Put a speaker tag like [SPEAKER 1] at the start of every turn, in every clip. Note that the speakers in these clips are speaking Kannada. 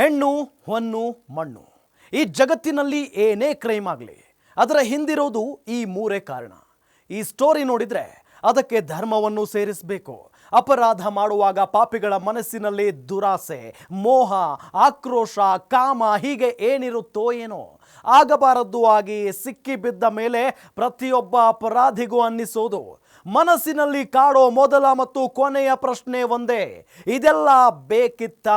[SPEAKER 1] ಹೆಣ್ಣು, ಹೊನ್ನು, ಮಣ್ಣು. ಈ ಜಗತ್ತಿನಲ್ಲಿ ಏನೇ ಕ್ರೈಮ್ ಆಗಲಿ, ಅದರ ಹಿಂದಿರೋದು ಈ ಮೂರೇ ಕಾರಣ. ಈ ಸ್ಟೋರಿ ನೋಡಿದ್ರೆ ಅದಕ್ಕೆ ಧರ್ಮವನ್ನು ಸೇರಿಸಬೇಕು. ಅಪರಾಧ ಮಾಡುವಾಗ ಪಾಪಿಗಳ ಮನಸ್ಸಿನಲ್ಲಿ ದುರಾಸೆ, ಮೋಹ, ಆಕ್ರೋಶ, ಕಾಮ ಹೀಗೆ ಏನಿರುತ್ತೋ ಏನೋ. ಆಗಬಾರದ್ದು ಆಗಿ ಸಿಕ್ಕಿ ಬಿದ್ದ ಮೇಲೆ ಪ್ರತಿಯೊಬ್ಬ ಅಪರಾಧಿಗೂ ಅನ್ನಿಸೋದು. ಮನಸ್ಸಿನಲ್ಲಿ ಕಾಡೋ ಮೊದಲ ಮತ್ತು ಕೊನೆಯ ಪ್ರಶ್ನೆ ಒಂದೇ. ಇದೆಲ್ಲ ಬೇಕಿತ್ತ?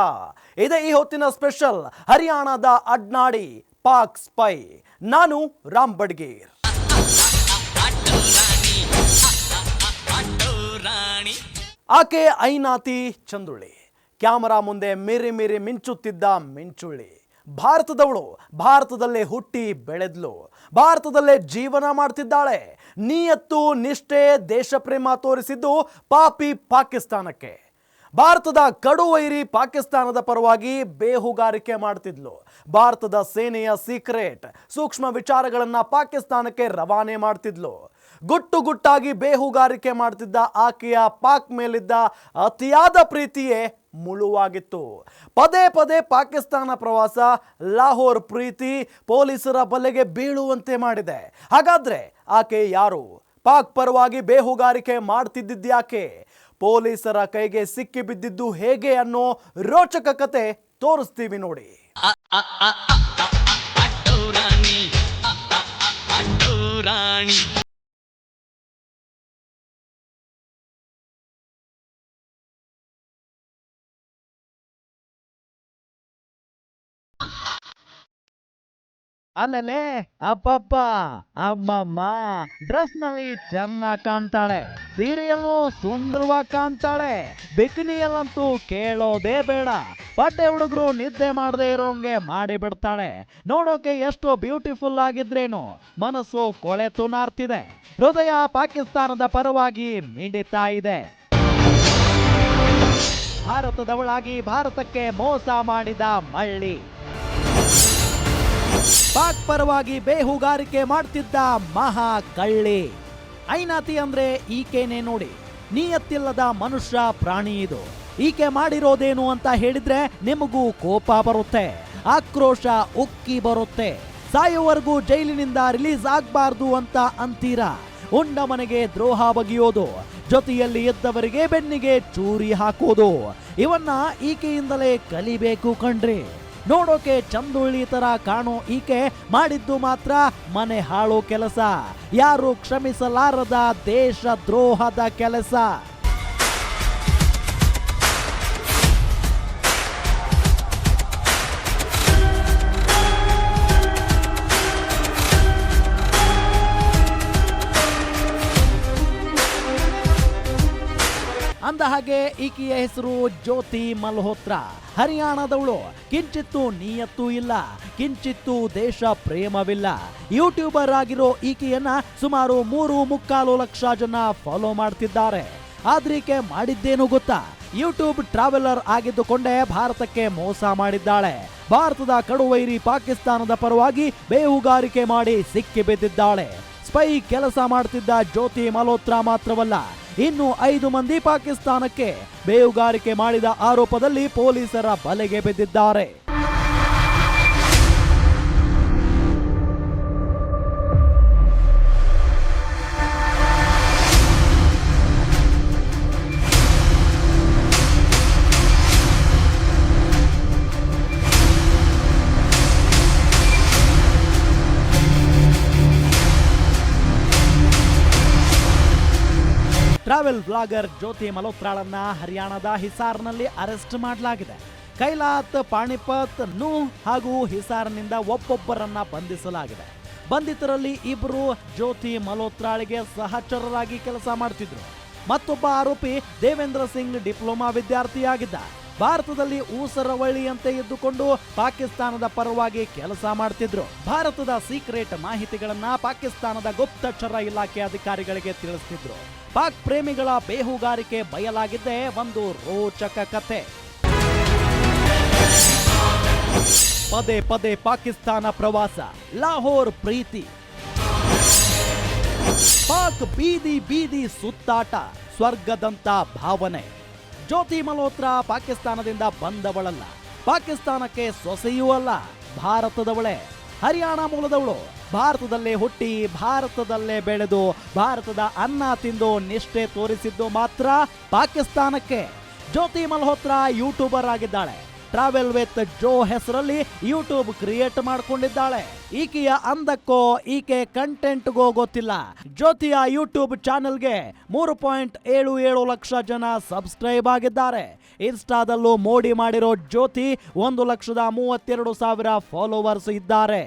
[SPEAKER 1] ಇದೇ ಈ ಹೊತ್ತಿನ ಸ್ಪೆಷಲ್ ಹರಿಯಾಣದ ಅಡ್ನಾಡಿ ಪಾಕ್ ಸ್ಪೈ. ನಾನು ರಾಮ್ ಬಡ್ಗೀರ್. ಆಕೆ ಐನಾತಿ ಚಂದುಳ್ಳಿ. ಕ್ಯಾಮರಾ ಮುಂದೆ ಮಿರಿ ಮಿರಿ ಮಿಂಚುತ್ತಿದ್ದ ಮಿಂಚುಳ್ಳಿ. ಭಾರತದವಳು ಭಾರತದಲ್ಲೇ ಹುಟ್ಟಿ ಬೆಳೆದ್ಲು. ಭಾರತದಲ್ಲೇ ಜೀವನ ಮಾಡ್ತಿದ್ದಾಳೆ. ನಿಯತ್ತು, ನಿಷ್ಠೆ, ದೇಶಪ್ರೇಮ ತೋರಿಸಿದ್ದು ಪಾಪಿ ಪಾಕಿಸ್ತಾನಕ್ಕೆ. ಭಾರತದ ಕಡುವೈರಿ ಪಾಕಿಸ್ತಾನದ ಪರವಾಗಿ ಬೇಹುಗಾರಿಕೆ ಮಾಡ್ತಿದ್ಲು. ಭಾರತದ ಸೇನೆಯ ಸೀಕ್ರೆಟ್ ಸೂಕ್ಷ್ಮ ವಿಚಾರಗಳನ್ನ ಪಾಕಿಸ್ತಾನಕ್ಕೆ ರವಾನೆ ಮಾಡ್ತಿದ್ಲು. ಗುಟ್ಟು ಗುಟ್ಟಾಗಿ ಬೇಹುಗಾರಿಕೆ ಮಾಡ್ತಿದ್ದ ಆಕೆಯ ಪಾಕ್ ಮೇಲಿದ್ದ ಅತಿಯಾದ ಪ್ರೀತಿಯೇ ಮುಳುವಾಗಿತ್ತು. ಪದೇ ಪದೇ ಪಾಕಿಸ್ತಾನ ಪ್ರವಾಸ ಲಾಹೋರ್ ಪ್ರೀತಿ ಪೊಲೀಸರ ಬಲೆಗೆ ಬೀಳುವಂತೆ ಮಾಡಿದೆ. ಹಾಗಾದ್ರೆ ಆಕೆ ಯಾರು? ಪಾಕ್ ಪರವಾಗಿ ಬೇಹುಗಾರಿಕೆ ಮಾಡ್ತಿದ್ದಿದ್ಯಾಕೆ? ಪೊಲೀಸರ ಕೈಗೆ ಸಿಕ್ಕಿ ಬಿದ್ದಿದ್ದು ಹೇಗೆ ಅನ್ನೋ ರೋಚಕ ಕತೆ ತೋರಿಸ್ತೀವಿ ನೋಡಿ.
[SPEAKER 2] ರಾಣಿ
[SPEAKER 3] ಅಲ್ಲಲೇ ಅಪ್ಪಪ್ಪ ಅಮ್ಮಮ್ಮ ಡ್ರೆಸ್ನಲ್ಲಿ ಚೆನ್ನಾಗಿ ಕಾಣ್ತಾಳೆ, ಸೀರೆಯಲ್ಲೂ ಸುಂದರವಾಗಿ ಕಾಣ್ತಾಳೆ, ಬಿಕಿನಿಯಲ್ಲಂತೂ ಕೇಳೋದೇ ಬೇಡ, ಬಟ್ಟೆ ಹುಡುಗರು ನಿದ್ದೆ ಮಾಡದೆ ಇರೋಂಗೆ ಮಾಡಿ ಬಿಡ್ತಾಳೆ ನೋಡೋಕೆ ಎಷ್ಟು ಬ್ಯೂಟಿಫುಲ್ ಆಗಿದ್ರೇನು, ಮನಸ್ಸು ಕೊಳೆ ನಾರ್ತಿದೆ ಹೃದಯ ಪಾಕಿಸ್ತಾನದ ಪರವಾಗಿ ಮಿಡಿತಾ ಇದೆ. ಭಾರತದವಳಾಗಿ ಭಾರತಕ್ಕೆ ಮೋಸ ಮಾಡಿದ ಮಳ್ಳಿ. ಪಾಕ್ ಪರವಾಗಿ ಬೇಹುಗಾರಿಕೆ ಮಾಡ್ತಿದ್ದ ಮಹಾ ಕಳ್ಳಿ. ಐನಾತಿ ಅಂದ್ರೆ ಈಕೆನೆ ನೋಡಿ, ನಿಯತ್ತಿಲ್ಲದ ಮನುಷ್ಯ ಪ್ರಾಣಿ ಇದು. ಈಕೆ ಮಾಡಿರೋದೇನು ಅಂತ ಹೇಳಿದ್ರೆ ನಿಮಗೂ ಕೋಪ ಬರುತ್ತೆ, ಆಕ್ರೋಶ ಉಕ್ಕಿ ಬರುತ್ತೆ. ಸಾಯುವವರೆಗೂ ಜೈಲಿನಿಂದ ರಿಲೀಸ್ ಆಗಬಾರ್ದು ಅಂತ ಅಂತೀರಾ? ಉಂಡ ಮನೆಗೆ ದ್ರೋಹ ಬಗೆಯೋದು, ಜೊತೆಯಲ್ಲಿ ಇದ್ದವರಿಗೆ ಬೆನ್ನಿಗೆ ಚೂರಿ ಹಾಕೋದು. ಇವನ್ನ ಈಕೆಯಿಂದಲೇ ಕಲಿಬೇಕು ಕಣ್ರಿ. ನೋಡೋಕೆ ಚಂದುಳ್ಳಿ ತರ ಕಾಣೋ ಈಕೆ ಮಾಡಿದ್ದು ಮಾತ್ರ ಮನೆ ಹಾಳು ಕೆಲಸ. ಯಾರು ಕ್ಷಮಿಸಲಾರದ ದೇಶ ದ್ರೋಹದ ಕೆಲಸ. ಹಾಗೆ ಈಕೆಯ ಹೆಸರು ಜ್ಯೋತಿ ಮಲ್ಹೋತ್ರ. ಹರಿಯಾಣದವಳು. ಕಿಂಚಿತ್ತು ನಿಯತ್ತು ಇಲ್ಲ. ಕಿಂಚಿತ್ತು ದೇಶ ಪ್ರೇಮವಿಲ್ಲ. ಯೂಟ್ಯೂಬರ್ ಆಗಿರೋ ಈಕೆಯನ್ನ ಸುಮಾರು ಮೂರು ಮುಕ್ಕಾಲು ಲಕ್ಷ ಜನ ಫಾಲೋ ಮಾಡ್ತಿದ್ದಾರೆ. ಆದ್ರೀಕೆ ಮಾಡಿದ್ದೇನು ಗೊತ್ತಾ? ಯೂಟ್ಯೂಬ್ ಟ್ರಾವೆಲರ್ ಆಗಿದ್ದುಕೊಂಡೇ ಭಾರತಕ್ಕೆ ಮೋಸ ಮಾಡಿದ್ದಾಳೆ. ಭಾರತದ ಕಡುವೈರಿ ಪಾಕಿಸ್ತಾನದ ಪರವಾಗಿ ಬೇಹುಗಾರಿಕೆ ಮಾಡಿ ಸಿಕ್ಕಿ ಬಿದ್ದಿದ್ದಾಳೆ. ಸ್ಪೈ ಕೆಲಸ ಮಾಡ್ತಿದ್ದ ಜ್ಯೋತಿ ಮಲ್ಹೋತ್ರಾ ಮಾತ್ರವಲ್ಲ ಇನ್ನು ಐದು ಮಂದಿ ಪಾಕಿಸ್ತಾನಕ್ಕೆ ಬೇಹುಗಾರಿಕೆ ಮಾಡಿದ ಆರೋಪದಲ್ಲಿ ಪೊಲೀಸರ ಬಲೆಗೆ ಬಿದ್ದಿದ್ದಾರೆ. ಟ್ರಾವೆಲ್ ಬ್ಲಾಗರ್ ಜ್ಯೋತಿ ಮಲೋತ್ರಾಳನ್ನ ಹರಿಯಾಣದ ಹಿಸಾರ್ನಲ್ಲಿ ಅರೆಸ್ಟ್ ಮಾಡಲಾಗಿದೆ. ಕೈಲಾತ್, ಪಾಣಿಪತ್, ನೂ ಹಾಗೂ ಹಿಸಾರ್ನಿಂದ ಒಬ್ಬೊಬ್ಬರನ್ನ ಬಂಧಿಸಲಾಗಿದೆ. ಬಂಧಿತರಲ್ಲಿ ಇಬ್ಬರು ಜ್ಯೋತಿ ಮಲೋತ್ರಾಳಿಗೆ ಸಹಚರರಾಗಿ ಕೆಲಸ ಮಾಡ್ತಿದ್ರು. ಮತ್ತೊಬ್ಬ ಆರೋಪಿ ದೇವೇಂದ್ರ ಸಿಂಗ್ ಡಿಪ್ಲೊಮಾ ವಿದ್ಯಾರ್ಥಿಯಾಗಿದ್ದ. ಭಾರತದಲ್ಲಿ ಊಸರವಳ್ಳಿಯಂತೆ ಇದ್ದುಕೊಂಡು ಪಾಕಿಸ್ತಾನದ ಪರವಾಗಿ ಕೆಲಸ ಮಾಡ್ತಿದ್ರು. ಭಾರತದ ಸೀಕ್ರೆಟ್ ಮಾಹಿತಿಗಳನ್ನ ಪಾಕಿಸ್ತಾನದ ಗುಪ್ತಚರ ಇಲಾಖೆ ಅಧಿಕಾರಿಗಳಿಗೆ ತಿಳಿಸ್ತಿದ್ರು. ಪಾಕ್ ಪ್ರೇಮಿಗಳ ಬೇಹುಗಾರಿಕೆ ಬಯಲಾಗಿದ್ದೇ ಒಂದು ರೋಚಕ ಕಥೆ ಪದೇ ಪದೇ ಪಾಕಿಸ್ತಾನ ಪ್ರವಾಸ, ಲಾಹೋರ್ ಪ್ರೀತಿ. ಪಾಕ್ ಬೀದಿ ಬೀದಿ ಸುತ್ತಾಟ, ಸ್ವರ್ಗದಂತ ಭಾವನೆ. ಜ್ಯೋತಿ ಮಲ್ಹೋತ್ರಾ ಪಾಕಿಸ್ತಾನದಿಂದ ಬಂದವಳಲ್ಲ. ಪಾಕಿಸ್ತಾನಕ್ಕೆ ಸೊಸೆಯೂ ಅಲ್ಲ, ಭಾರತದವಳೆ. ಹರಿಯಾಣ ಮೂಲದವಳು. ಭಾರತದಲ್ಲೇ ಹುಟ್ಟಿ, ಭಾರತದಲ್ಲೇ ಬೆಳೆದು, ಭಾರತದ ಅನ್ನ ತಿಂದು, ನಿಷ್ಠೆ ತೋರಿಸಿದ್ದು ಮಾತ್ರ ಪಾಕಿಸ್ತಾನಕ್ಕೆ. ಜ್ಯೋತಿ ಮಲ್ಹೋತ್ರಾ ಯೂಟ್ಯೂಬರ್ ಆಗಿದ್ದಾಳೆ. ಟ್ರಾವೆಲ್ ವಿತ್ ಜೋ ಹೆಸರಲ್ಲಿ ಯೂಟ್ಯೂಬ್ ಕ್ರಿಯೇಟ್ ಮಾಡ್ಕೊಂಡಿದ್ದಾಳೆ. ಈಕೆಯ ಅಂದಕ್ಕೋ ಈಕೆ ಕಂಟೆಂಟ್ಗೋ ಗೊತ್ತಿಲ್ಲ. ಜ್ಯೋತಿಯ ಯೂಟ್ಯೂಬ್ ಚಾನೆಲ್ಗೆ ಮೂರು ಪಾಯಿಂಟ್ ಏಳು ಏಳು ಲಕ್ಷ ಜನ ಸಬ್ಸ್ಕ್ರೈಬ್ ಆಗಿದ್ದಾರೆ. ಇನ್ಸ್ಟಾದಲ್ಲೂ ಮೋಡಿ ಮಾಡಿರೋ ಜ್ಯೋತಿ ಒಂದು ಲಕ್ಷದ ಮೂವತ್ತೆರಡು ಸಾವಿರ ಫಾಲೋವರ್ಸ್ ಇದ್ದಾರೆ.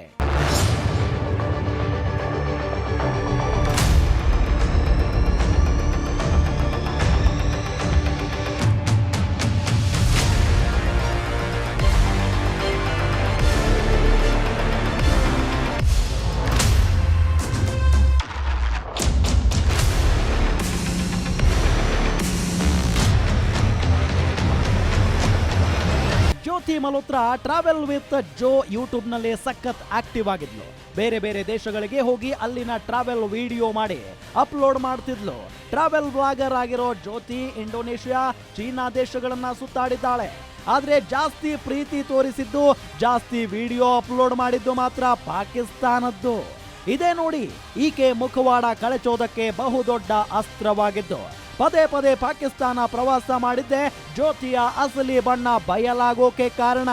[SPEAKER 3] ಮಲ್ಹೋತ್ರಾ ಟ್ರಾವೆಲ್ ವಿತ್ ಜೋ ಯೂಟ್ಯೂಬ್ನಲ್ಲಿ ಸಖತ್ ಆಕ್ಟಿವ್ ಆಗಿದ್ಲು. ಬೇರೆ ಬೇರೆ ದೇಶಗಳಿಗೆ ಹೋಗಿ ಅಲ್ಲಿನ ಟ್ರಾವೆಲ್ ವಿಡಿಯೋ ಮಾಡಿ ಅಪ್ಲೋಡ್ ಮಾಡ್ತಿದ್ಲು. ಟ್ರಾವೆಲ್ ಬ್ಲಾಗರ್ ಆಗಿರೋ ಜ್ಯೋತಿ ಇಂಡೋನೇಷ್ಯಾ ಚೀನಾ ದೇಶಗಳನ್ನ ಸುತ್ತಾಡಿದ್ದಾಳೆ. ಆದ್ರೆ ಜಾಸ್ತಿ ಪ್ರೀತಿ ತೋರಿಸಿದ್ದು, ಜಾಸ್ತಿ ವಿಡಿಯೋ ಅಪ್ಲೋಡ್ ಮಾಡಿದ್ದು ಮಾತ್ರ ಪಾಕಿಸ್ತಾನದ್ದು. ಇದೇ ನೋಡಿ, ಈಕೆ ಮುಖವಾಡ ಕಳಚೋದಕ್ಕೆ ಬಹುದೊಡ್ಡ ಅಸ್ತ್ರವಾಗಿದ್ದು. ಪದೇ ಪದೇ ಪಾಕಿಸ್ತಾನ ಪ್ರವಾಸ ಮಾಡಿದ್ದೆ ಜ್ಯೋತಿಯ ಅಸಲಿ ಬಣ್ಣ ಬಯಲಾಗೋಕೆ ಕಾರಣ.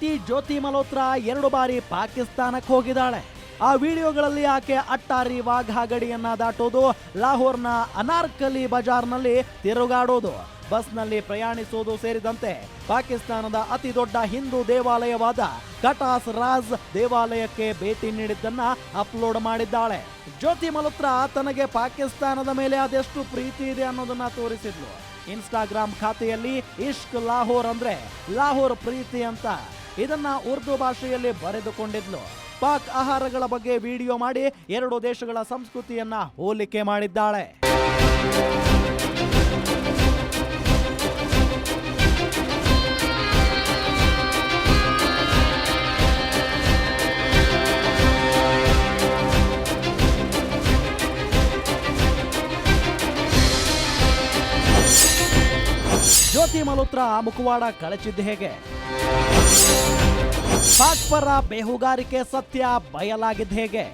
[SPEAKER 3] ಐನಾತಿ ಜ್ಯೋತಿ ಮಲ್ಹೋತ್ರಾ ಎರಡು ಬಾರಿ ಪಾಕಿಸ್ತಾನಕ್ಕೆ ಹೋಗಿದ್ದಾಳೆ. ಆ ವಿಡಿಯೋಗಳಲ್ಲಿ ಆಕೆ ಅಟ್ಟಾರಿ ವಾಘಾ ಗಡಿಯನ್ನ ದಾಟೋದು, ಲಾಹೋರ್ನ ಅನಾರ್ಕಲಿ ಬಜಾರ್ನಲ್ಲಿ ತಿರುಗಾಡೋದು, ಬಸ್ನಲ್ಲಿ ಪ್ರಯಾಣಿಸೋದು ಸೇರಿದಂತೆ ಪಾಕಿಸ್ತಾನದ ಅತಿ ದೊಡ್ಡ ಹಿಂದೂ ದೇವಾಲಯವಾದ ಕಟಾಸ್ ರಾಜ್ ದೇವಾಲಯಕ್ಕೆ ಭೇಟಿ ನೀಡಿದ್ದನ್ನ ಅಪ್ಲೋಡ್ ಮಾಡಿದ್ದಾಳೆ. ಜ್ಯೋತಿ ಮಲ್ಹೋತ್ರಾ ತನಗೆ ಪಾಕಿಸ್ತಾನದ ಮೇಲೆ ಅದೆಷ್ಟು ಪ್ರೀತಿ ಇದೆ ಅನ್ನೋದನ್ನ ತೋರಿಸಿದ್ಲು. ಇನ್ಸ್ಟಾಗ್ರಾಮ್ ಖಾತೆಯಲ್ಲಿ ಇಷ್ಕ್ ಲಾಹೋರ್ ಅಂದ್ರೆ ಲಾಹೋರ್ ಪ್ರೀತಿ ಅಂತ. ಇದನ್ನ ಉರ್ದು ಭಾಷೆಯಲ್ಲಿ ಬರೆದುಕೊಂಡಿದ್ಲು. ಪಾಕ್ ಆಹಾರಗಳ ಬಗ್ಗೆ ವಿಡಿಯೋ ಮಾಡಿ ಎರಡು ದೇಶಗಳ ಸಂಸ್ಕೃತಿಯನ್ನ ಹೋಲಿಕೆ ಮಾಡಿದ್ದಾಳೆ. ಜ್ಯೋತಿ ಮಲ್ಹೋತ್ರಾ ಮುಖವಾಡ ಕಳಚಿದ್ದು ಹೇಗೆ? ಪಾಕ್ ಪರ ಬೇಹುಗಾರಿಕೆ ಸತ್ಯ ಬಯಲಾಗಿದ್ದು ಹೇಗೆ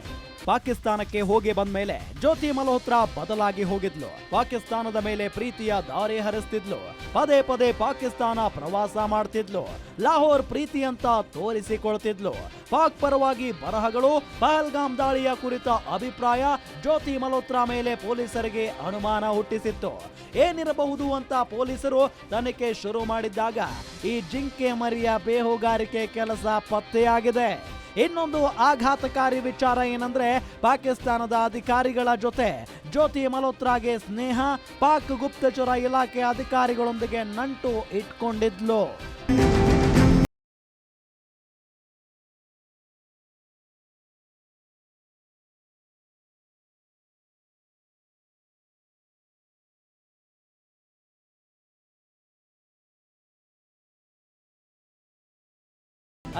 [SPEAKER 3] ಪಾಕಿಸ್ತಾನಕ್ಕೆ ಹೋಗಿ ಬಂದ ಮೇಲೆ ಜ್ಯೋತಿ ಮಲ್ಹೋತ್ರಾ ಬದಲಾಗಿ ಹೋಗಿದ್ಲು. ಪಾಕಿಸ್ತಾನದ ಮೇಲೆ ಪ್ರೀತಿಯ ದಾರಿ ಹರಿಸ್ತಿದ್ಲು. ಪದೇ ಪದೇ ಪಾಕಿಸ್ತಾನ ಪ್ರವಾಸ ಮಾಡ್ತಿದ್ಲು. ಲಾಹೋರ್ ಪ್ರೀತಿ ಅಂತ ತೋರಿಸಿಕೊಳ್ತಿದ್ಲು. ಪಾಕ್ ಪರವಾಗಿ ಬರಹಗಳು, ಪಹಲ್ಗಾಮ್ ದಾಳಿಯ ಕುರಿತ ಅಭಿಪ್ರಾಯ ಜ್ಯೋತಿ ಮಲ್ಹೋತ್ರಾ ಮೇಲೆ ಪೊಲೀಸರಿಗೆ ಅನುಮಾನ ಹುಟ್ಟಿಸಿತ್ತು. ಏನಿರಬಹುದು ಅಂತ ಪೊಲೀಸರು ತನಿಖೆ ಶುರು ಮಾಡಿದ್ದಾಗ ಈ ಜಿಂಕೆ ಮರಿಯ ಬೇಹುಗಾರಿಕೆ ಕೆಲಸ ಪತ್ತೆಯಾಗಿದೆ. ಇನ್ನೊಂದು ಆಘಾತಕಾರಿ ವಿಚಾರ ಏನಂದ್ರೆ ಪಾಕಿಸ್ತಾನದ ಅಧಿಕಾರಿಗಳ ಜೊತೆ. ಜ್ಯೋತಿ ಮಲ್ಹೋತ್ರಾಗೆ ಸ್ನೇಹ, ಪಾಕ್ ಗುಪ್ತಚರ ಇಲಾಖೆ ಅಧಿಕಾರಿಗಳೊಂದಿಗೆ ನಂಟು ಇಟ್ಕೊಂಡಿದ್ಲು.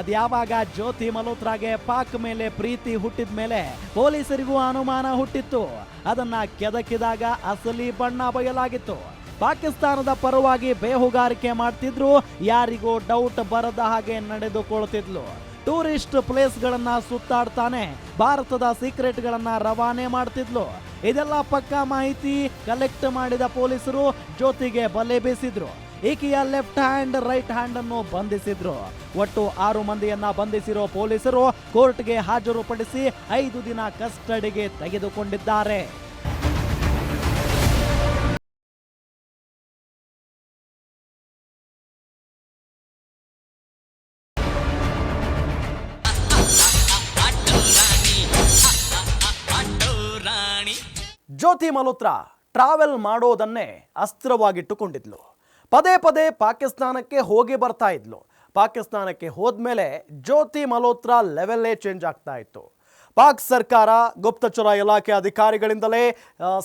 [SPEAKER 3] ಅದ್ಯಾವಾಗ ಜ್ಯೋತಿ ಮಲ್ಹೋತ್ರಾಗೆ ಪಾಕ್ ಮೇಲೆ ಪ್ರೀತಿ ಹುಟ್ಟಿದ ಮೇಲೆ ಪೊಲೀಸರಿಗೂ ಅನುಮಾನ ಹುಟ್ಟಿತ್ತು. ಅದನ್ನ ಕೆದಕಿದಾಗ ಅಸಲಿ ಬಣ್ಣ ಬಯಲಾಗಿತ್ತು. ಪಾಕಿಸ್ತಾನದ ಪರವಾಗಿ ಬೇಹುಗಾರಿಕೆ ಮಾಡ್ತಿದ್ರು, ಯಾರಿಗೂ ಡೌಟ್ ಬರದ ಹಾಗೆ ನಡೆದುಕೊಳ್ತಿದ್ಲು. ಟೂರಿಸ್ಟ್ ಪ್ಲೇಸ್ಗಳನ್ನ ಸುತ್ತಾಡ್ತಾನೆ, ಭಾರತದ ಸೀಕ್ರೆಟ್ಗಳನ್ನ ರವಾನೆ ಮಾಡ್ತಿದ್ಲು. ಇದೆಲ್ಲ ಪಕ್ಕಾ ಮಾಹಿತಿ ಕಲೆಕ್ಟ್ ಮಾಡಿದ ಪೊಲೀಸರು ಜ್ಯೋತಿಗೆ ಬಲೆ ಬೀಸಿದ್ರು. ಈಕೆಯ ಲೆಫ್ಟ್ ಹ್ಯಾಂಡ್, ರೈಟ್ ಹ್ಯಾಂಡ್ ಅನ್ನು ಬಂಧಿಸಿದ್ರು. ಒಟ್ಟು ಆರು ಮಂದಿಯನ್ನ ಬಂಧಿಸಿರೋ ಪೊಲೀಸರು ಕೋರ್ಟ್ಗೆ ಹಾಜರುಪಡಿಸಿ ಐದು ದಿನ ಕಸ್ಟಡಿಗೆ ತೆಗೆದುಕೊಂಡಿದ್ದಾರೆ.
[SPEAKER 1] ಜ್ಯೋತಿ ಮಲ್ಹೋತ್ರ ಟ್ರಾವೆಲ್ ಮಾಡೋದನ್ನೇ ಅಸ್ತ್ರವಾಗಿಟ್ಟುಕೊಂಡಿದ್ಲು. ಪದೇ ಪದೇ ಪಾಕಿಸ್ತಾನಕ್ಕೆ ಹೋಗಿ ಬರ್ತಾ ಇದ್ಲು. ಪಾಕಿಸ್ತಾನಕ್ಕೆ ಹೋದ್ಮೇಲೆ ಜ್ಯೋತಿ ಮಲ್ಹೋತ್ರಾ ಲೆವೆಲ್ಲೇ ಚೇಂಜ್ ಆಗ್ತಾ ಇತ್ತು. ಪಾಕ್ ಸರ್ಕಾರ, ಗುಪ್ತಚರ ಇಲಾಖೆ ಅಧಿಕಾರಿಗಳಿಂದಲೇ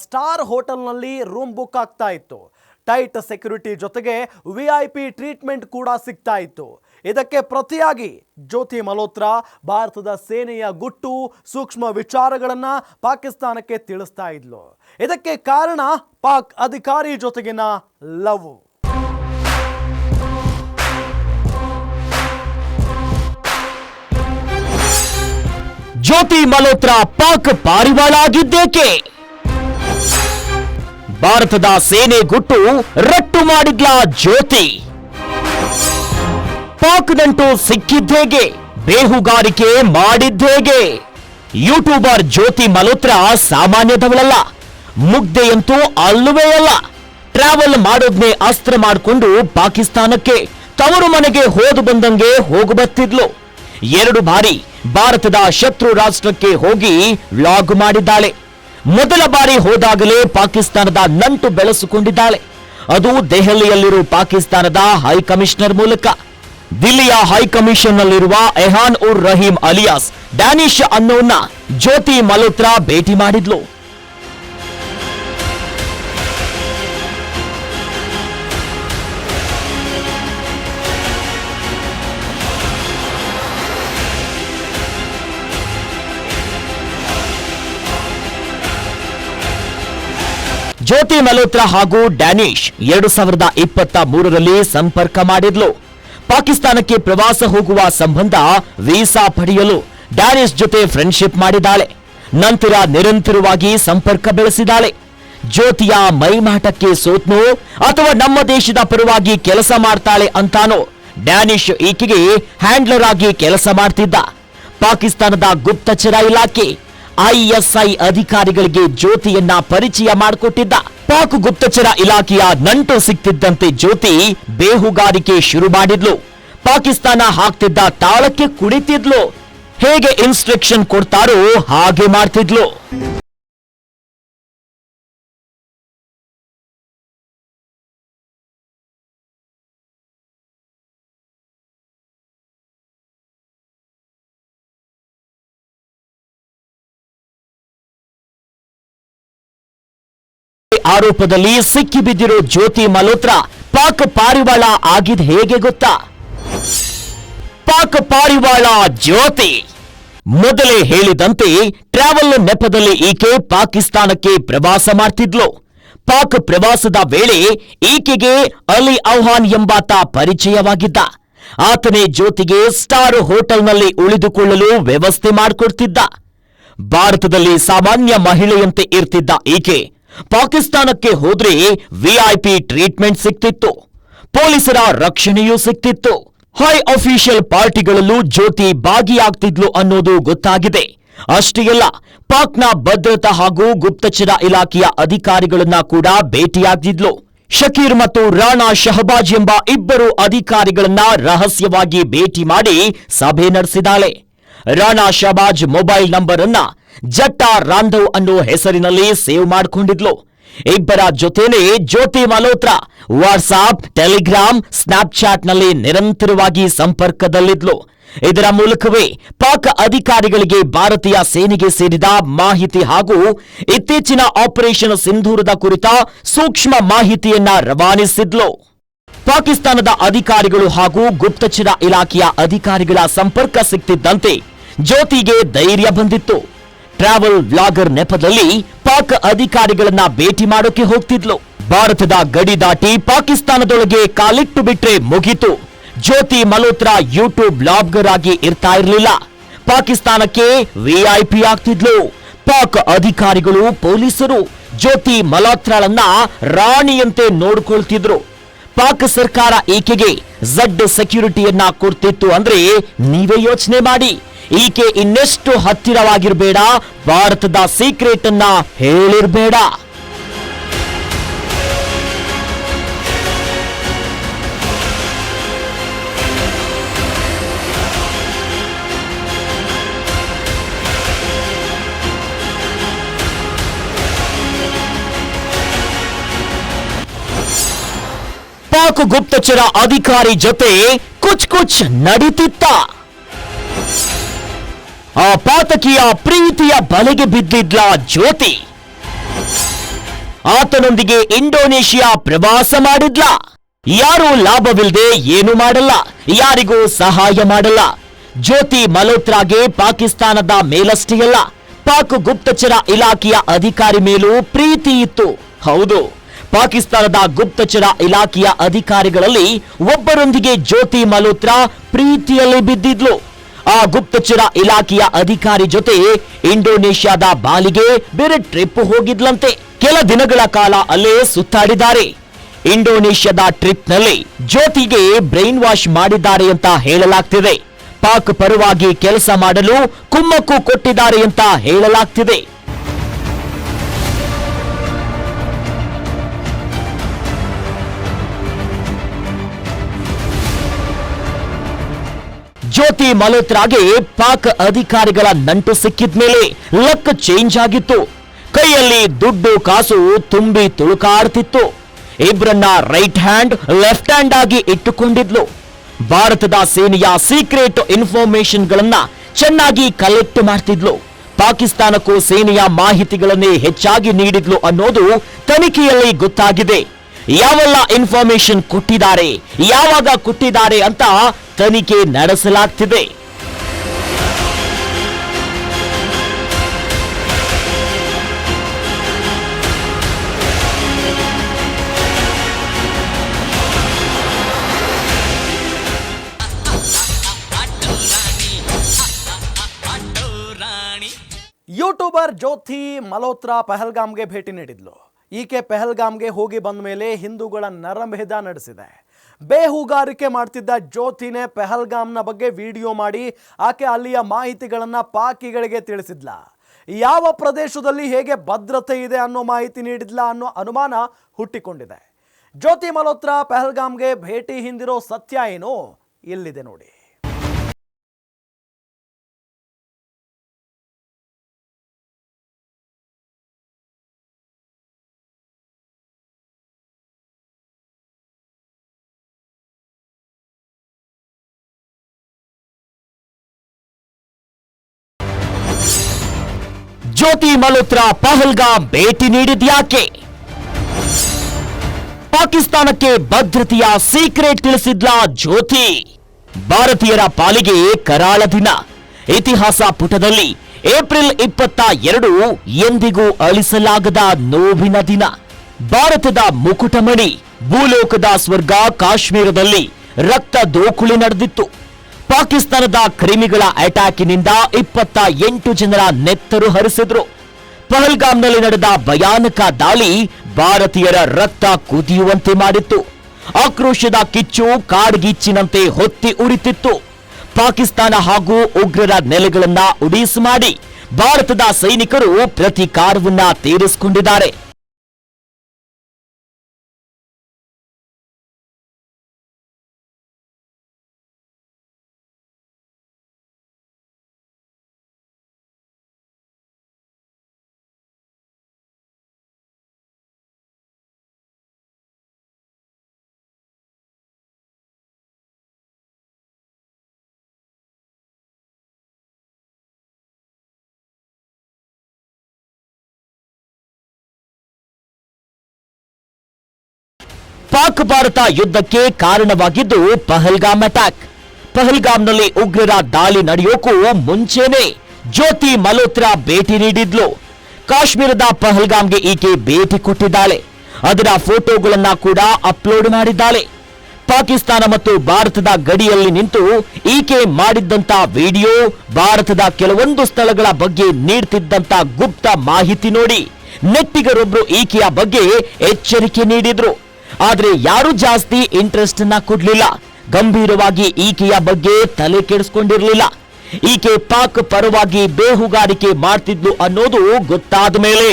[SPEAKER 1] ಸ್ಟಾರ್ ಹೋಟೆಲ್ನಲ್ಲಿ ರೂಮ್ ಬುಕ್ ಆಗ್ತಾ ಇತ್ತು. ಟೈಟ್ ಸೆಕ್ಯುರಿಟಿ ಜೊತೆಗೆ ವಿ ಐ ಪಿ ಟ್ರೀಟ್ಮೆಂಟ್ ಕೂಡ ಸಿಗ್ತಾ ಇತ್ತು. ಇದಕ್ಕೆ ಪ್ರತಿಯಾಗಿ ಜ್ಯೋತಿ ಮಲ್ಹೋತ್ರಾ ಭಾರತದ ಸೇನೆಯ ಗುಟ್ಟು, ಸೂಕ್ಷ್ಮ ವಿಚಾರಗಳನ್ನು ಪಾಕಿಸ್ತಾನಕ್ಕೆ ತಿಳಿಸ್ತಾ ಇದ್ಲು. ಇದಕ್ಕೆ ಕಾರಣ ಪಾಕ್ ಅಧಿಕಾರಿ ಜೊತೆಗಿನ ಲವ್.
[SPEAKER 2] ಜ್ಯೋತಿ ಮಲ್ಹೋತ್ರಾ ಪಾಕ್ ಪಾರಿವಾಳ ಆಗಿದ್ದೇಕೆ ಭಾರತದ ಸೇನೆ ಗುಟ್ಟು ರಟ್ಟು ಮಾಡಿದ್ಲ ಜ್ಯೋತಿ. ಪಾಕ್ ನಂಟು ಸಿಕ್ಕಿದ್ದೇಗೆ ಬೇಹುಗಾರಿಕೆ ಮಾಡಿದ್ದೇಗೆ ಯೂಟ್ಯೂಬರ್ ಜ್ಯೋತಿ ಮಲ್ಹೋತ್ರಾ ಸಾಮಾನ್ಯದವಳಲ್ಲ, ಮುಗ್ಧೆಯಂತೂ ಅಲ್ಲವೇ ಅಲ್ಲ ಟ್ರಾವೆಲ್ ಮಾಡೋದ್ನೇ ಅಸ್ತ್ರ ಮಾಡಿಕೊಂಡು ಪಾಕಿಸ್ತಾನಕ್ಕೆ ತವರು ಮನೆಗೆ ಹೋದು ಬಂದಂಗೆ ಹೋಗು ಬರ್ತಿದ್ಲು. ಎರಡು ಬಾರಿ ಭಾರತದ ಶತ್ರು ರಾಷ್ಟ್ರಕ್ಕೆ ಹೋಗಿ ವ್ಲಾಗ್ ಮಾಡಿದ್ದಾಳೆ. ಮೊದಲ ಬಾರಿ ಹೋದಾಗಲೇ ಪಾಕಿಸ್ತಾನದ ನಂಟು ಬೆಳೆಸಿಕೊಂಡಿದ್ದಾಳೆ. ಅದು ದೆಹಲಿಯಲ್ಲಿರುವ ಪಾಕಿಸ್ತಾನದ ಹೈಕಮಿಷನರ್ ಮೂಲಕ. ದಿಲ್ಲಿಯ ಹೈಕಮಿಷನ್ ನಲ್ಲಿರುವ ಎಹಾನ್ ಉರ್ ರಹೀಂ ಅಲಿಯಾಸ್ ಡ್ಯಾನಿಶ್ ಅನ್ನೋನ್ನ ಜ್ಯೋತಿ ಮಲ್ಹೋತ್ರಾ ಭೇಟಿ ಮಾಡಿದ್ಲು. ಜ್ಯೋತಿ ಮಲ್ಹೋತ್ರಾ ಹಾಗೂ ಡ್ಯಾನಿಶ್ ಎರಡು ಸಾವಿರದ ಇಪ್ಪತ್ತ ಮೂರರಲ್ಲಿ ಸಂಪರ್ಕ ಮಾಡಿದ್ಲು. ಪಾಕಿಸ್ತಾನಕ್ಕೆ ಪ್ರವಾಸ ಹೋಗುವ ಸಂಬಂಧ ವೀಸಾ ಪಡೆಯಲು ಡ್ಯಾನಿಶ್ ಜೊತೆ ಫ್ರೆಂಡ್ಶಿಪ್ ಮಾಡಿದ್ದಾಳೆ. ನಂತರ ನಿರಂತರವಾಗಿ ಸಂಪರ್ಕ ಬೆಳೆಸಿದ್ದಾಳೆ. ಜ್ಯೋತಿಯ ಮೈಮಾಟಕ್ಕೆ ಸೋತ್ನು ಅಥವಾ ನಮ್ಮ ದೇಶದ ಪರವಾಗಿ ಕೆಲಸ ಮಾಡ್ತಾಳೆ ಅಂತಾನೋ ಡ್ಯಾನಿಶ್ ಈಕೆಗೆ ಹ್ಯಾಂಡ್ಲರ್ ಆಗಿ ಕೆಲಸ ಮಾಡ್ತಿದ್ದ. ಪಾಕಿಸ್ತಾನದ ಗುಪ್ತಚರ ಇಲಾಖೆ ಐಎಸ್ಐ ಅಧಿಕಾರಿಗಳಿಗೆ ಜ್ಯೋತಿಯನ್ನ ಪರಿಚಯ ಮಾಡಿಕೊಟ್ಟಿದ್ದ. ಪಾಕ್ ಗುಪ್ತಚರ ಇಲಾಖೆಯ ನಂಟು ಸಿಕ್ತಿದ್ದಂತೆ ಜ್ಯೋತಿ ಬೇಹುಗಾರಿಕೆ ಶುರು ಮಾಡಿದ್ಲು. ಪಾಕಿಸ್ತಾನ ಹಾಕ್ತಿದ್ದ ತಾಳಕ್ಕೆ ಕುಡಿತಿದ್ಲು. ಹೇಗೆ ಇನ್ಸ್ಟ್ರಕ್ಷನ್ ಕೊಡ್ತಾರೋ ಹಾಗೆ ಮಾಡ್ತಿದ್ಲು. ಆರೋಪದಲ್ಲಿ ಸಿಕ್ಕಿಬಿದ್ದಿರೋ ಜ್ಯೋತಿ ಮಲ್ಹೋತ್ರಾ ಪಾಕ್ ಪಾರಿವಾಳ ಆಗಿದ್ ಹೇಗೆ ಗೊತ್ತಾ? ಪಾಕ್ ಪಾರಿವಾಳ ಜ್ಯೋತಿ. ಮೊದಲೇ ಹೇಳಿದಂತೆ ಟ್ರಾವೆಲ್ ನೆಪದಲ್ಲಿ ಈಕೆ ಪಾಕಿಸ್ತಾನಕ್ಕೆ ಪ್ರವಾಸ ಮಾಡ್ತಿದ್ಲು. ಪಾಕ್ ಪ್ರವಾಸದ ವೇಳೆ ಈಕೆಗೆ ಅಲಿ ಔಹಾನ್ ಎಂಬಾತ ಪರಿಚಯವಾಗಿದ್ದ. ಆತನೇ ಜ್ಯೋತಿಗೆ ಸ್ಟಾರ್ ಹೋಟೆಲ್ನಲ್ಲಿ ಉಳಿದುಕೊಳ್ಳಲು ವ್ಯವಸ್ಥೆ ಮಾಡಿಕೊಡ್ತಿದ್ದ. ಭಾರತದಲ್ಲಿ ಸಾಮಾನ್ಯ ಮಹಿಳೆಯಂತೆ ಇರ್ತಿದ್ದ ಈಕೆ. ಪಾಕಿಸ್ತಾನಕ್ಕೆ ಹೋದ್ರೆ ವಿಐಪಿ ಟ್ರೀಟ್ಮೆಂಟ್ ಸಿಗ್ತಿತ್ತು. ಪೊಲೀಸರ ರಕ್ಷಣೆಯೂ ಸಿಗ್ತಿತ್ತು. ಹೈ ಅಫಿಷಿಯಲ್ ಪಾರ್ಟಿಗಳಲ್ಲೂ ಜ್ಯೋತಿ ಭಾಗಿಯಾಗ್ತಿದ್ಲು ಅನ್ನೋದು ಗೊತ್ತಾಗಿದೆ. ಅಷ್ಟೇ ಅಲ್ಲ, ಪಾಕ್ನ ಭದ್ರತಾ ಹಾಗೂ ಗುಪ್ತಚರ ಇಲಾಖೆಯ ಅಧಿಕಾರಿಗಳನ್ನ ಕೂಡ ಭೇಟಿಯಾಗ್ತಿದ್ಲು. ಶಕೀರ್ ಮತ್ತು ರಾಣಾ ಶಹಬಾಜ್ ಎಂಬ ಇಬ್ಬರು ಅಧಿಕಾರಿಗಳನ್ನ ರಹಸ್ಯವಾಗಿ ಭೇಟಿ ಮಾಡಿ ಸಭೆ ನಡೆಸಿದಾಳೆ. ರಾಣಾ ಶಹಬಾಜ್ ಮೊಬೈಲ್ ನಂಬರ್ ಅನ್ನ ಜಟ್ಟಾ ರಾಂಧವ್ ಅನ್ನೋ ಹೆಸರಿನಲ್ಲಿ ಸೇವ್ ಮಾಡಿಕೊಂಡಿದ್ಲು. ಇಬ್ಬರ ಜೊತೆನೆ ಜ್ಯೋತಿ ಮಲ್ಹೋತ್ರಾ ವಾಟ್ಸಾಪ್ ಟೆಲಿಗ್ರಾಮ್ ಸ್ನಾಪ್ಚಾಟ್ನಲ್ಲಿ ನಿರಂತರವಾಗಿ ಸಂಪರ್ಕದಲ್ಲಿದ್ಲು. ಇದರ ಮೂಲಕವೇ ಪಾಕ್ ಅಧಿಕಾರಿಗಳಿಗೆ ಭಾರತೀಯ ಸೇನೆಗೆ ಸೇರಿದ ಮಾಹಿತಿ ಹಾಗೂ ಇತ್ತೀಚಿನ ಆಪರೇಷನ್ ಸಿಂಧೂರದ ಕುರಿತ ಸೂಕ್ಷ್ಮ ಮಾಹಿತಿಯನ್ನ ರವಾನಿಸಿದ್ಲು. ಪಾಕಿಸ್ತಾನದ ಅಧಿಕಾರಿಗಳು ಹಾಗೂ ಗುಪ್ತಚರ ಇಲಾಖೆಯ ಅಧಿಕಾರಿಗಳ ಸಂಪರ್ಕ ಸಿಕ್ತಿದ್ದಂತೆ ಜ್ಯೋತಿಗೆ ಧೈರ್ಯ ಬಂದಿತ್ತು. ಟ್ರಾವೆಲ್ ವ್ಲಾಗರ್ ನೆಪದಲ್ಲಿ ಪಾಕ್ ಅಧಿಕಾರಿಗಳನ್ನ ಭೇಟಿ ಮಾಡೋಕೆ ಹೋಗ್ತಿದ್ಲು. ಭಾರತದ ಗಡಿ ದಾಟಿ ಪಾಕಿಸ್ತಾನದೊಳಗೆ ಕಾಲಿಟ್ಟು ಬಿಟ್ರೆ ಮುಗಿತು. ಜ್ಯೋತಿ ಮಲ್ಹೋತ್ರಾ ಯೂಟ್ಯೂಬ್ ಬ್ಲಾಗರ್ ಆಗಿ ಇರ್ತಾ ಇರಲಿಲ್ಲ. ಪಾಕಿಸ್ತಾನಕ್ಕೆ ವಿಐಪಿ ಆಗ್ತಿದ್ಲು. ಪಾಕ್ ಅಧಿಕಾರಿಗಳು, ಪೊಲೀಸರು ಜ್ಯೋತಿ ಮಲ್ಹೋತ್ರಾಳನ್ನ ರಾಣಿಯಂತೆ ನೋಡ್ಕೊಳ್ತಿದ್ರು. ಪಾಕ್ ಸರ್ಕಾರ ಈಕೆಗೆ ಝಡ್ ಸೆಕ್ಯೂರಿಟಿಯನ್ನ ಕೊಡ್ತಿತ್ತು ಅಂದ್ರೆ ನೀವೇ ಯೋಚನೆ ಮಾಡಿ. ಈಕೆ ಇನ್ನೆಷ್ಟು ಹತ್ತಿರವಾಗಿರ್ಬೇಡ ಭಾರತದ ಸೀಕ್ರೆಟ್ ಅನ್ನ ಹೇಳಿರ್ಬೇಡ. ಪಾಕ್ ಗುಪ್ತಚರ ಅಧಿಕಾರಿ ಜೊತೆ ಕುಚ್ ಕುಚ್ ನಡೀತಿತ್ತ. ಆ ಪಾತಕಿಯ ಪ್ರೀತಿಯ ಬಲೆಗೆ ಬಿದ್ದಿದ್ಲ ಜ್ಯೋತಿ. ಆತನೊಂದಿಗೆ ಇಂಡೋನೇಷಿಯಾ ಪ್ರವಾಸ ಮಾಡಿದ್ಲ. ಯಾರು ಲಾಭವಿಲ್ಲದೆ ಏನು ಮಾಡಲ್ಲ, ಯಾರಿಗೂ ಸಹಾಯ ಮಾಡಲ್ಲ. ಜ್ಯೋತಿ ಮಲೋತ್ರಾಗೆ ಪಾಕಿಸ್ತಾನದ ಮೇಲಷ್ಟೇ ಅಲ್ಲ ಪಾಕ್ ಗುಪ್ತಚರ ಇಲಾಖೆಯ ಅಧಿಕಾರಿ ಮೇಲೂ ಪ್ರೀತಿ ಇತ್ತು. ಹೌದು, ಪಾಕಿಸ್ತಾನದ ಗುಪ್ತಚರ ಇಲಾಖೆಯ ಅಧಿಕಾರಿಗಳಲ್ಲಿ ಒಬ್ಬರೊಂದಿಗೆ ಜ್ಯೋತಿ ಮಲೋತ್ರ ಪ್ರೀತಿಯಲ್ಲಿ ಬಿದ್ದಿದ್ಲು. ಆ ಗುಪ್ತಚರ ಇಲಾಖೆಯ ಅಧಿಕಾರಿ ಜೊತೆ ಇಂಡೋನೇಷ್ಯಾದ ಬಾಲಿಗೆ ಬೇರೆ ಟ್ರಿಪ್ ಹೋಗಿದ್ಲಂತೆ. ಕೆಲ ದಿನಗಳ ಕಾಲ ಅಲ್ಲೇ ಸುತ್ತಾಡಿದ್ದಾರೆ. ಇಂಡೋನೇಷ್ಯಾದ ಟ್ರಿಪ್ನಲ್ಲಿ ಜ್ಯೋತಿಗೆ ಬ್ರೈನ್ ವಾಶ್ ಮಾಡಿದ್ದಾರೆ ಅಂತ ಹೇಳಲಾಗ್ತಿದೆ. ಪಾಕ್ ಪರವಾಗಿ ಕೆಲಸ ಮಾಡಲು ಕುಮ್ಮಕ್ಕು ಕೊಟ್ಟಿದ್ದಾರೆ ಅಂತ ಹೇಳಲಾಗ್ತಿದೆ. ಜ್ಯೋತಿ ಮಲ್ಹೋತ್ರಾಗೆ ಪಾಕ್ ಅಧಿಕಾರಿಗಳ ನಂಟು ಸಿಕ್ಕಿದ್ಮೇಲೆ ಲಕ್ ಚೇಂಜ್ ಆಗಿತ್ತು. ಕೈಯಲ್ಲಿ ದುಡ್ಡು ಕಾಸು ತುಂಬಿ ತುಳುಕಾಡ್ತಿತ್ತು. ಇಬ್ರನ್ನ ರೈಟ್ ಹ್ಯಾಂಡ್ ಲೆಫ್ಟ್ ಹ್ಯಾಂಡ್ ಆಗಿ ಇಟ್ಟುಕೊಂಡಿದ್ಲು. ಭಾರತದ ಸೇನೆಯ ಸೀಕ್ರೆಟ್ ಇನ್ಫಾರ್ಮೇಶನ್ ಗಳನ್ನ ಚೆನ್ನಾಗಿ ಕಲೆಕ್ಟ್ ಮಾಡ್ತಿದ್ಲು. ಪಾಕಿಸ್ತಾನಕ್ಕೂ ಸೇನೆಯ ಮಾಹಿತಿಗಳನ್ನೇ ಹೆಚ್ಚಾಗಿ ನೀಡಿದ್ಲು ಅನ್ನೋದು ತನಿಖೆಯಲ್ಲಿ ಗೊತ್ತಾಗಿದೆ. ಯಾವೆಲ್ಲ ಇನ್ಫಾರ್ಮೇಶನ್ ಕೊಟ್ಟಿದ್ದಾರೆ, ಯಾವಾಗ ಕೊಟ್ಟಿದ್ದಾರೆ ಅಂತ ತನಿಖೆ ನಡೆಸಲಾಗ್ತಿದೆ.
[SPEAKER 1] ಯೂಟ್ಯೂಬರ್ ಜ್ಯೋತಿ ಮಲ್ಹೋತ್ರಾ ಪಹಲ್ಗಾಮ್ಗೆ ಭೇಟಿ ನೀಡಿದ್ಲು. ಈಕೆ ಪೆಹಲ್ಗಾಮ್ಗೆ ಹೋಗಿ ಬಂದ ಮೇಲೆ ಹಿಂದೂಗಳ ನರಮೇಧ ನಡೆಸಿದೆ. ಬೇಹುಗಾರಿಕೆ ಮಾಡ್ತಿದ್ದ ಜ್ಯೋತಿನೇ ಪೆಹಲ್ಗಾಮ್ನ ಬಗ್ಗೆ ವಿಡಿಯೋ ಮಾಡಿ ಆಕೆ ಅಲ್ಲಿಯ ಮಾಹಿತಿಗಳನ್ನು ಪಾಕಿಗಳಿಗೆ ತಿಳಿಸಿದ್ಲ. ಯಾವ ಪ್ರದೇಶದಲ್ಲಿ ಹೇಗೆ ಭದ್ರತೆ ಇದೆ ಅನ್ನೋ ಮಾಹಿತಿ ನೀಡಿದ್ಲ ಅನ್ನೋ ಅನುಮಾನ ಹುಟ್ಟಿಕೊಂಡಿದೆ. ಜ್ಯೋತಿ ಮಲ್ಹೋತ್ರಾ ಪೆಹಲ್ಗಾಮ್ಗೆ ಭೇಟಿ ಹಿಂದಿರೋ ಸತ್ಯ ಏನು? ಇಲ್ಲಿದೆ ನೋಡಿ.
[SPEAKER 2] ಜ್ಯೋತಿ ಮಲ್ಹೋತ್ರಾ ಪಹಲ್ಗಾಮ್ ಭೇಟಿ ನೀಡಿದ್ಯಾಕೆ ಪಾಕಿಸ್ತಾನಕ್ಕೆ ಭದ್ರತೆಯ ಸೀಕ್ರೆಟ್ ತಿಳಿಸಿದ್ಲ ಜ್ಯೋತಿ. ಭಾರತೀಯರ ಪಾಲಿಗೆ ಕರಾಳ ದಿನ. ಇತಿಹಾಸ ಪುಟದಲ್ಲಿ ಏಪ್ರಿಲ್ ಇಪ್ಪತ್ತ ಎರಡು ಎಂದಿಗೂ ಅಳಿಸಲಾಗದ ನೋವಿನ ದಿನ. ಭಾರತದ ಮುಕುಟಮಣಿ ಭೂಲೋಕದ ಸ್ವರ್ಗ ಕಾಶ್ಮೀರದಲ್ಲಿ ರಕ್ತ ದೋಕುಳಿ ನಡೆದಿತ್ತು. ಪಾಕಿಸ್ತಾನದ ಕ್ರಿಮಿಗಳ ಅಟ್ಯಾಕಿನಿಂದ ಇಪ್ಪತ್ತ ಎಂಟು ಜನರ ನೆತ್ತರು ಹರಿಸಿದ್ರು. ಪಹಲ್ಗಾಮ್ನಲ್ಲಿ ನಡೆದ ಭಯಾನಕ ದಾಳಿ ಭಾರತೀಯರ ರಕ್ತ ಕುದಿಯುವಂತೆ ಮಾಡಿತ್ತು. ಆಕ್ರೋಶದ ಕಿಚ್ಚು ಕಾಡ್ಗಿಚ್ಚಿನಂತೆ ಹೊತ್ತಿ ಉರಿತಿತ್ತು. ಪಾಕಿಸ್ತಾನ ಹಾಗೂ ಉಗ್ರರ ನೆಲೆಗಳನ್ನ ಉಡೀಸು ಮಾಡಿ ಭಾರತದ ಸೈನಿಕರು ಪ್ರತಿಕಾರವನ್ನ ತೀರಿಸಿಕೊಂಡಿದ್ದಾರೆ. ಪಾಕ್ ಭಾರತ ಯುದ್ಧಕ್ಕೆ ಕಾರಣವಾಗಿದ್ದು ಪಹಲ್ಗಾಮ್ ಅಟ್ಯಾಕ್ ಪಹಲ್ಗಾಮ್ನಲ್ಲಿ ಉಗ್ರರ ದಾಳಿ ನಡೆಯೋಕ್ಕೂ ಮುಂಚೆನೆ ಜ್ಯೋತಿ ಮಲ್ಹೋತ್ರಾ ಭೇಟಿ ನೀಡಿದ್ಲು. ಕಾಶ್ಮೀರದ ಪಹಲ್ಗಾಮ್ಗೆ ಈಕೆ ಭೇಟಿ ಕೊಟ್ಟಿದ್ದಾಳೆ. ಅದರ ಫೋಟೋಗಳನ್ನ ಕೂಡ ಅಪ್ಲೋಡ್ ಮಾಡಿದ್ದಾಳೆ. ಪಾಕಿಸ್ತಾನ ಮತ್ತು ಭಾರತದ ಗಡಿಯಲ್ಲಿ ನಿಂತು ಈಕೆ ಮಾಡಿದ್ದಂತ ವಿಡಿಯೋ ಭಾರತದ ಕೆಲವೊಂದು ಸ್ಥಳಗಳ ಬಗ್ಗೆ ನೀಡ್ತಿದ್ದಂತ ಗುಪ್ತ ಮಾಹಿತಿ ನೋಡಿ ನೆಟ್ಟಿಗರೊಬ್ಬರು ಈಕೆಯ ಬಗ್ಗೆ ಎಚ್ಚರಿಕೆ ನೀಡಿದ್ರು. ಆದ್ರೆ ಯಾರು ಜಾಸ್ತಿ ಇಂಟ್ರೆಸ್ಟ್ನ ಕೊಡ್ಲಿಲ್ಲ. ಗಂಭೀರವಾಗಿ ಈಕೆಯ ಬಗ್ಗೆ ತಲೆ ಕೆಡಿಸ್ಕೊಂಡಿರಲಿಲ್ಲ. ಈಕೆ ಪಾಕ್ ಪರವಾಗಿ ಬೇಹುಗಾರಿಕೆ ಮಾಡ್ತಿದ್ಲು ಅನ್ನೋದು ಗೊತ್ತಾದ ಮೇಲೆ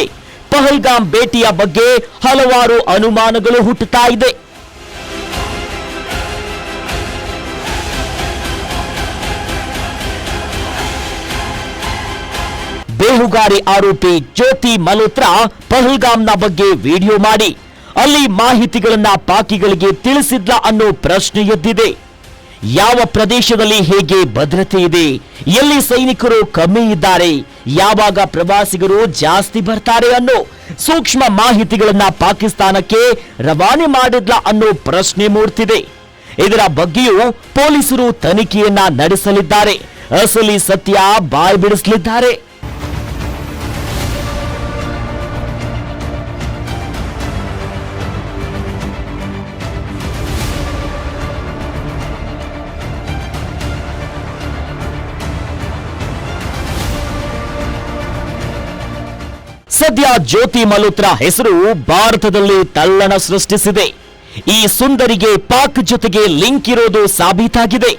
[SPEAKER 2] ಪಹಲ್ಗಾಮ್ ಭೇಟಿಯ ಬಗ್ಗೆ ಹಲವಾರು ಅನುಮಾನಗಳು ಹುಟ್ಟುತ್ತಾ ಇದೆ. ಬೇಹುಗಾರಿ ಆರೋಪಿ ಜ್ಯೋತಿ ಮಲ್ಹೋತ್ರಾ ಪಹಲ್ಗಾಮ್ನ ಬಗ್ಗೆ ವಿಡಿಯೋ ಮಾಡಿ ಅಲ್ಲಿ ಮಾಹಿತಿಗಳನ್ನ ಪಾಕಿಗಳಿಗೆ ತಿಳಿಸಿದ್ಲ ಅನ್ನೋ ಪ್ರಶ್ನೆ ಎದ್ದಿದೆ. ಯಾವ ಪ್ರದೇಶದಲ್ಲಿ ಹೇಗೆ ಭದ್ರತೆ ಇದೆ, ಎಲ್ಲಿ ಸೈನಿಕರು ಕಮ್ಮಿ ಇದ್ದಾರೆ, ಯಾವಾಗ ಪ್ರವಾಸಿಗರು ಜಾಸ್ತಿ ಬರ್ತಾರೆ ಅನ್ನೋ ಸೂಕ್ಷ್ಮ ಮಾಹಿತಿಗಳನ್ನ ಪಾಕಿಸ್ತಾನಕ್ಕೆ ರವಾನೆ ಮಾಡಿದ್ಲ ಅನ್ನೋ ಪ್ರಶ್ನೆ ಮೂಡ್ತಿದೆ. ಇದರ ಬಗ್ಗೆಯೂ ಪೊಲೀಸರು ತನಿಖೆಯನ್ನ ನಡೆಸಲಿದ್ದಾರೆ. ಅಸಲಿ ಸತ್ಯ ಬಾಯ್ ಬಿಡಿಸಲಿದ್ದಾರೆ ಸದ್ಯ ಜ್ಯೋತಿ ಮಲ್ಹೋತ್ರಾ ಹೆಸರು ಭಾರತದಲ್ಲಿ ತಲ್ಲಣ ಸೃಷ್ಟಿಸಿದೆ. ಈ ಸುಂದರಿಗೆ ಪಾಕ್ ಜೊತೆಗೆ ಲಿಂಕ್ ಇರೋದು ಸಾಬೀತಾಗಿದೆ.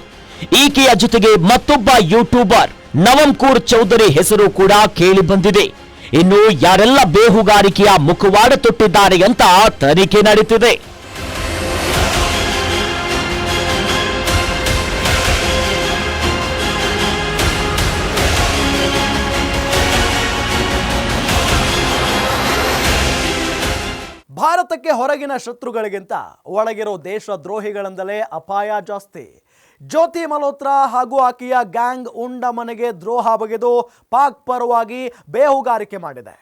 [SPEAKER 2] ಈಕೆಯ ಜೊತೆಗೆ ಮತ್ತೊಬ್ಬ ಯೂಟ್ಯೂಬರ್ ನವಂಕೂರ್ ಚೌಧರಿ ಹೆಸರು ಕೂಡ ಕೇಳಿ ಬಂದಿದೆ. ಇನ್ನು ಯಾರೆಲ್ಲ ಬೇಹುಗಾರಿಕೆಯ ಮುಖವಾಡ ತೊಟ್ಟಿದ್ದಾರೆ ಅಂತ ತನಿಖೆ ನಡೀತಿದೆ.
[SPEAKER 3] ಭಾರತಕ್ಕೆ ಹೊರಗಿನ ಶತ್ರುಗಳಿಗಿಂತ ಒಳಗಿರೋ ದೇಶ ದ್ರೋಹಿಗಳಿಂದಲೇ ಅಪಾಯ ಜಾಸ್ತಿ. ಜ್ಯೋತಿ ಮಲ್ಹೋತ್ರಾ ಹಾಗೂ ಆಕೆಯ ಗ್ಯಾಂಗ್ ಉಂಡ ಮನೆಗೆ ದ್ರೋಹ ಬಗೆದು ಪಾಕ್ ಪರವಾಗಿ ಬೇಹುಗಾರಿಕೆ ಮಾಡಿದೆ.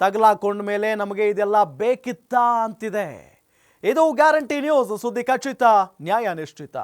[SPEAKER 3] ತಗಲಾಕೊಂಡ ಮೇಲೆ ನಮಗೆ ಇದೆಲ್ಲ ಬೇಕಿತ್ತಾ ಅಂತಿದೆ. ಇದು ಗ್ಯಾರಂಟಿ ನ್ಯೂಸ್, ಸುದ್ದಿ ಖಚಿತ, ನ್ಯಾಯ ನಿಶ್ಚಿತ.